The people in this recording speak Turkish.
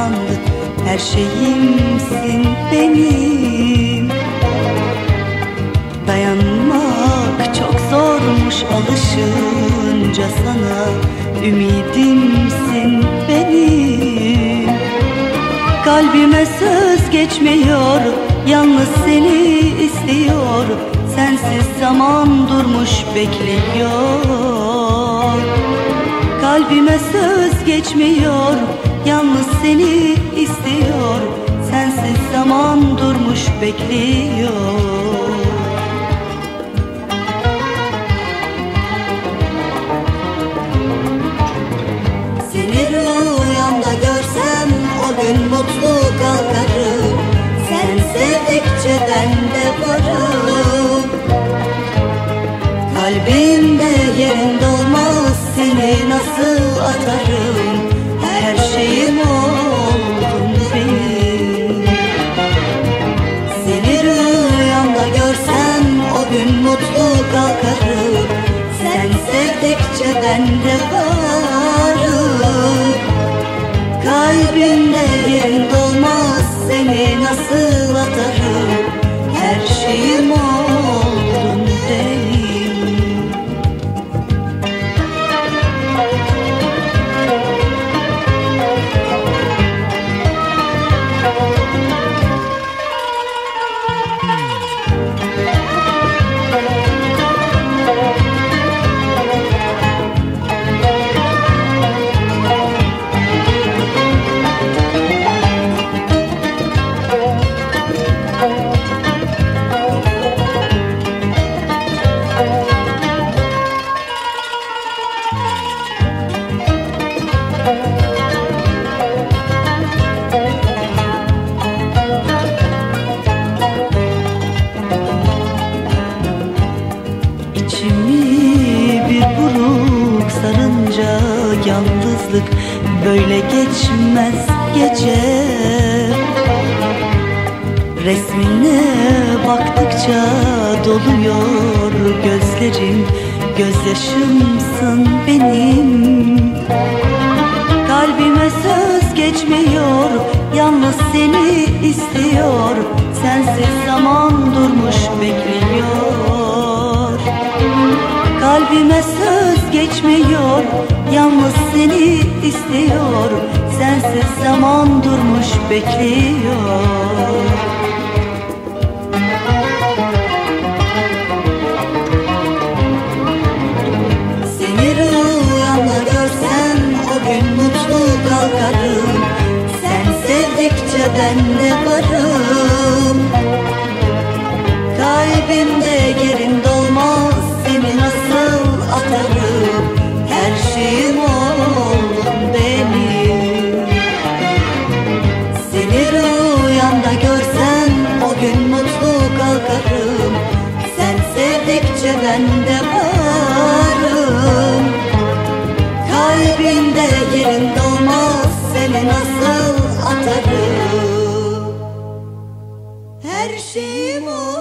sandık Her şeyimsin benim. Dayanmak çok zormuş alışınca sana. Ümidimsin benim. Kalbime söz geçmiyor Yalnız seni istiyor. Sensiz zaman durmuş bekliyor Kalbime söz geçmiyor Yalnız seni istiyor. Sensiz zaman durmuş bekliyor. Seni rüyamda görsem o gün mutlu kalkarım. Sen sevdikçe ben de varım. Kalbimde yerin dolmaz seni nasıl atarım. Her şeyim oldun benim. Seni rüyamda görsem o gün mutlu kalkarım. Sen sevdikçe ben de yalnızlık böyle geçmez gece. Resmine baktıkça doluyor gözlerim Gözyaşımsın benim. Kalbime söz geçmiyor Yalnız seni istiyor. Sensiz zaman durmuş bekliyor Kalbime söz geçmiyor Yalnız seni istiyor Sensiz zaman durmuş bekliyor. Seni rüyamda görsem o gün mutlu kalkarım. Sen sevdikçe ben de varım Ooh.